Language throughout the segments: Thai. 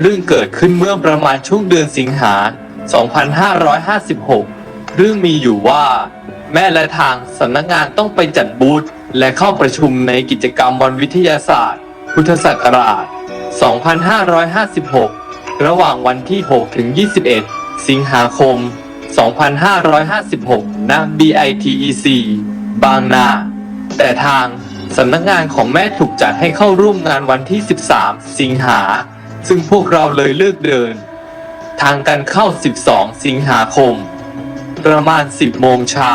เรื่องเกิดขึ้นเมื่อประมาณช่วงเดือนสิงหา 2556 เรื่องมีอยู่ว่า แม่และทางสำนักงานต้องไปจัดบูธและเข้าประชุมในกิจกรรมวันวิทยาศาสตร์ พุทธศักราช 2556 ระหว่างวันที่ 6 ถึง 21 สิงหาคม 2556 ณ BITEC บางนา แต่ทางสำนักงานของแม่ถูกจัดให้เข้าร่วมงานวันที่ 13 สิงหา ซึ่งพวกเราเลยเลือกเดิน ทางกันเข้า 12 สิงหาคม ประมาณ 10 โมงเช้า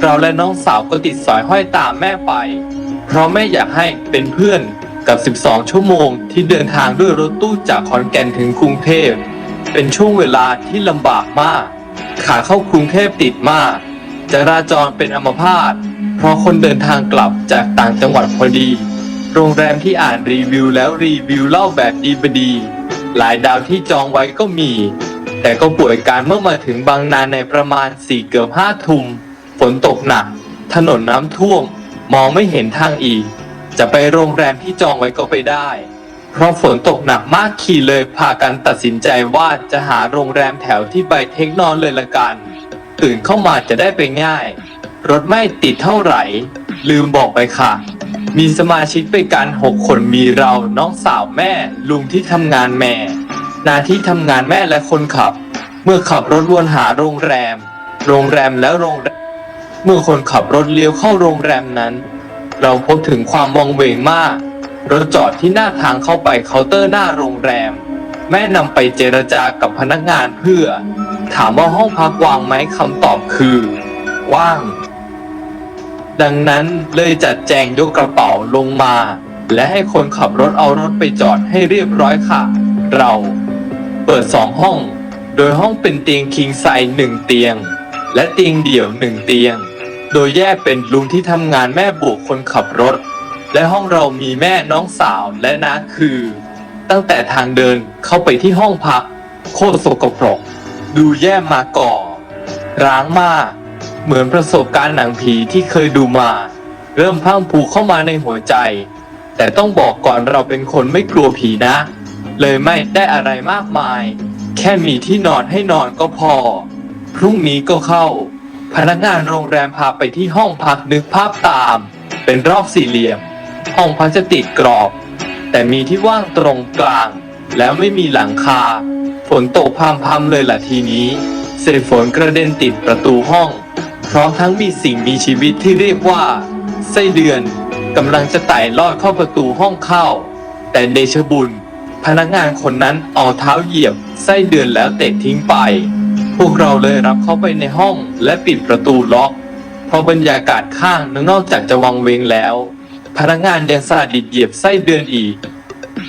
เราและน้องสาวก็ติดสอยห้อยตามแม่ไป เพราะแม่อยากให้เป็นเพื่อนกับ 12 ชั่วโมงที่เดินทางด้วยรถตู้จากขอนแก่นถึงกรุงเทพ เป็นช่วงเวลาที่ลำบากมาก ขาเข้ากรุงเทพติดมากจราจรเป็นอัมพาตเพราะคนเดินทางกลับจากต่างจังหวัดพอดี โรงแรมที่อ่านรีวิวแล้วรีวิวเล่าแบบดีบดี หลายดาวที่จองไว้ก็มี แต่ก็ป่วยการเมื่อมาถึงบางนาในประมาณ4เกือบ5ทุ่มฝนตกหนัก ถนนน้ำท่วม มองไม่เห็นทางอีก จะไปโรงแรมที่จองไว้ก็ไปได้ เพราะฝนตกหนักมากขี่เลยพากันตัดสินใจว่าจะหาโรงแรมแถวที่ใบเทคนอนเลยละกัน ตื่นเข้ามาจะได้ไปง่าย รถไม่ติดเท่าไหร่ ลืมบอกไปค่ะ มีสมาชิกไปกันหกคนมีเราน้องสาวแม่ ลุงที่ทำงานแม่หน้าที่ทำงานแม่และคนขับ เมื่อขับรถวนหาโรงแรม โรงแรมแล้วโรงแรมเมื่อคนขับรถเลี้ยวเข้าโรงแรมนั้น เราพบถึงความวังเวงมาก รถจอดที่หน้าทางเข้าไปเคาน์เตอร์หน้าโรงแรม แม่นำไปเจรจากับพนักงานเพื่อ ถามว่าห้องพักว่างไหมคำตอบคือ ว่าง ดังนั้นเลยจัดแจงยกกระเป๋าลงมา และให้คนขับรถเอารถไปจอดให้เรียบร้อยค่ะ เราเปิดสองห้อง โดยห้องเป็นเตียงคิงไซหนึ่งเตียง และเตียงเดี่ยวหนึ่งเตียง โดยแยกเป็นลุงที่ทำงานแม่บวกคนขับรถ และห้องเรามีแม่น้องสาวและน้าคือ ตั้งแต่ทางเดินเข้าไปที่ห้องพัก โคตรสกปรก ดูแย่มาก่อ ร้างมาก เหมือนประสบการณ์หนังผีที่เคยดูมา เริ่มพังผูกเข้ามาในหัวใจ แต่ต้องบอกก่อนเราเป็นคนไม่กลัวผีนะ เลยไม่ได้อะไรมากมาย แค่มีที่นอนให้นอนก็พอ พรุ่งนี้ก็เข้า พนักงานโรงแรมพาไปที่ห้องพักนึกภาพตาม เป็นรอบสี่เหลี่ยม ห้องพักจะติดกรอบ แต่มีที่ว่างตรงกลาง แล้วไม่มีหลังคาฝนตกพรำๆเลยล่ะทีนี้เศษฝนกระเด็นติดประตูห้อง พร้อมทั้งมีสิ่งมีชีวิตที่เรียกว่า ไส้เดือนกำลังจะไต่ลอดเข้าประตูห้องเข้า แต่เดชบุญ พนักงานคนนั้นเอาเท้าเหยียบ ไส้เดือนแล้วเตะทิ้งไป พวกเราเลยรับเข้าไปในห้องและปิดประตูล็อก เพราะบรรยากาศข้างนอกจากจะวังเวงแล้ว พนักงานยังสาดิดเหยียบไส้เดือนอีก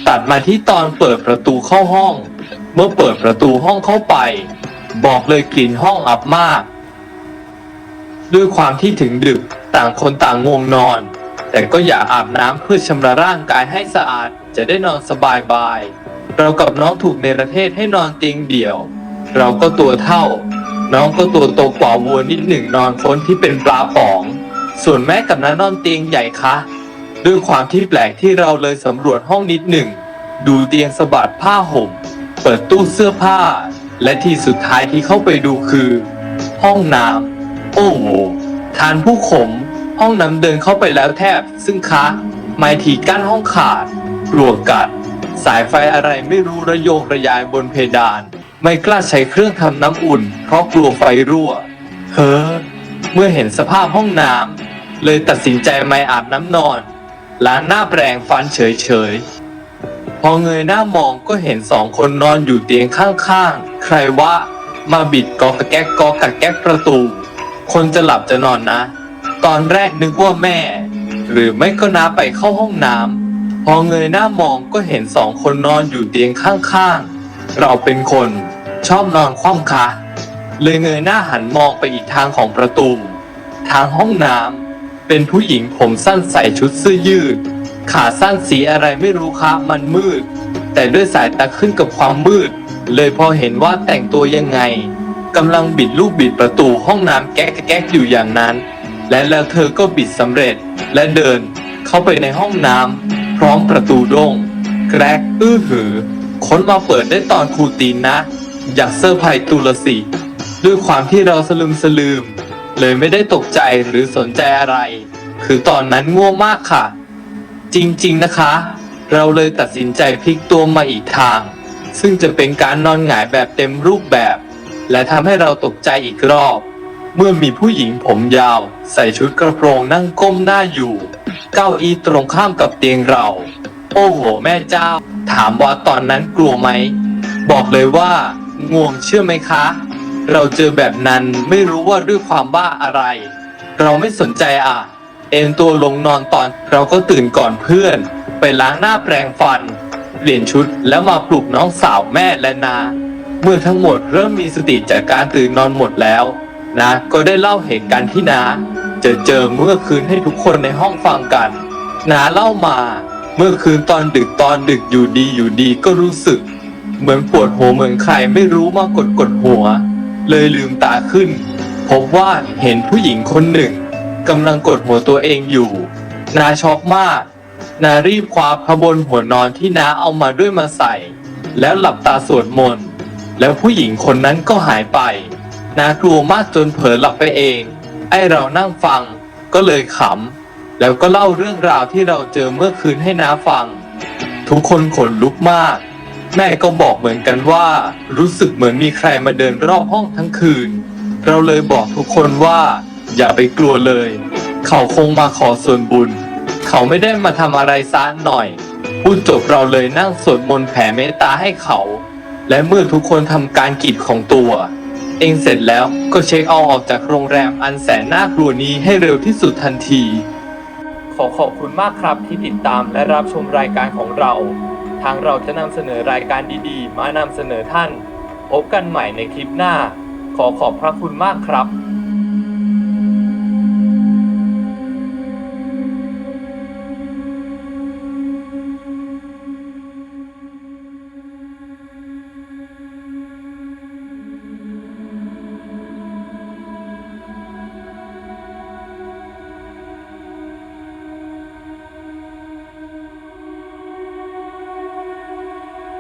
ตัดมาที่ตอนเปิดประตูเข้าห้อง เมื่อเปิดประตูห้องเข้าไป บอกเลยกลิ่นห้องอับมาก ด้วยความที่ถึงดึกต่างคนต่างง่วงนอน แต่ก็อย่าอาบน้ำเพื่อชำระร่างกายให้สะอาดจะได้นอนสบายบาย เรากับน้องถูกในประเทศให้นอนเตียงเดี่ยว เราก็ตัวเท่า น้องก็ตัวโตกว่าวัวนิดหนึ่งนอนคนที่เป็นปลาป๋อง ส่วนแม่กับน้านอนเตียงใหญ่คะด้วยความที่แปลกที่เราเลยสำรวจห้องนิดหนึ่ง ดูเตียงสะบัดผ้าห่ม เปิดตู้เสื้อผ้า และที่สุดท้ายที่เข้าไปดูคือ ห้องน้ำ โอ้โหทานผู้ขม ห้องน้ำเดินเข้าไปแล้วแทบ ซึ่งคะไม้ถีกั้นห้องขาดปลวกกัด สายไฟอะไรไม่รู้ระโยงระยายบนเพดาน ไม่กล้าใช้เครื่องทำน้ำอุ่น เพราะกลัวไฟรั่ว เฮ้อ เมื่อเห็นสภาพห้องน้ำเลยตัดสินใจไม่อาบน้ำนอนล้างหน้าแปรงฟันเฉยๆ พอเงยหน้ามองก็เห็นสองคนนอนอยู่เตียงข้างๆ ใครว่ามาบิดกอกระแก๊กกอกระแก๊กประตู คนจะหลับจะนอนนะ ตอนแรกนึกว่าแม่ หรือไม่ก็น้าไปเข้าห้องน้ำพอเงยหน้ามองก็เห็นสองคนนอนอยู่เตียงข้างๆ เราเป็นคนชอบนอนคว่ำคะเลยเงยหน้าหันมองไปอีกทางของประตู ทางห้องน้ำเป็นผู้หญิงผมสั้นใส่ชุดเสื้อยืด ขาสั้นสีอะไรไม่รู้คะมันมืด แต่ด้วยสายตาขึ้นกับความมืด เลยพอเห็นว่าแต่งตัวยังไง กำลังบิดลูกบิดประตูห้องน้ำแก๊กแก๊กอยู่อย่างนั้น และแล้วเธอก็บิดสำเร็จและเดินเข้าไปในห้องน้ำพร้อมประตูโด่งแกรกอื้อหือ ค้นมาเปิดได้ตอนครูตีนนะ อยากเซอร์ไพรส์ตุลสิด้วยความที่เราสลืมสลืม เลยไม่ได้ตกใจหรือสนใจอะไร คือตอนนั้นง่วงมากค่ะ จริงๆนะคะ เราเลยตัดสินใจพลิกตัวมาอีกทาง ซึ่งจะเป็นการนอนหงายแบบเต็มรูปแบบ และทำให้เราตกใจอีกรอบ เมื่อมีผู้หญิงผมยาว ใส่ชุดกระโปรงนั่งก้มหน้าอยู่ เก้าอี้ตรงข้ามกับเตียงเรา โอ้โหแม่เจ้า ถามว่าตอนนั้นกลัวไหม บอกเลยว่าง่วงเชื่อไหมคะ เราเจอแบบนั้นไม่รู้ว่าด้วยความบ้าอะไร เราไม่สนใจอะ เอนตัวลงนอนตอนเราก็ตื่นก่อนเพื่อน ไปล้างหน้าแปรงฟัน เปลี่ยนชุดแล้วมาปลุกน้องสาวแม่และนา เมื่อทั้งหมดเริ่มมีสติจากการตื่นนอนหมดแล้ว นะ ก็ได้เล่าเหตุการณ์ที่นาเจอเจอเมื่อคืนให้ทุกคนในห้องฟังกันนาเล่ามา เมื่อคืนตอนดึกตอนดึกอยู่ดีอยู่ดีก็รู้สึก เหมือนปวดหัวเหมือนใครไม่รู้มากดกดหัว เลยลืมตาขึ้น พบว่าเห็นผู้หญิงคนหนึ่งกำลังกดหัวตัวเองอยู่ นาช็อกมาก นารีบคว้าพระบนหัวนอนที่นาเอามาด้วยมาใส่ แล้วหลับตาสวดมนต์ แล้วผู้หญิงคนนั้นก็หายไปนากลัวมากจนเผลอหลับไปเอง ไอเรานั่งฟังก็เลยขำ แล้วก็เล่าเรื่องราวที่เราเจอเมื่อคืนให้น้าฟัง ทุกคนขนลุกมาก แม่ก็บอกเหมือนกันว่า รู้สึกเหมือนมีใครมาเดินรอบห้องทั้งคืน เราเลยบอกทุกคนว่าอย่าไปกลัวเลย เขาคงมาขอส่วนบุญ เขาไม่ได้มาทำอะไรซ้านหน่อยพูดจบเราเลยนั่งสวดมนต์แผ่เมตตาให้เขา และเมื่อทุกคนทำการกิจของตัว เองเสร็จแล้วก็เช็คเอาออกจากโรงแรมอันแสนน่ากลัวนี้ให้เร็วที่สุดทันที ขอขอบคุณมากครับที่ติดตามและรับชมรายการของเรา ทางเราจะนำเสนอรายการดีๆ มานำเสนอท่าน พบกันใหม่ในคลิปหน้า ขอขอบพระคุณมากครับ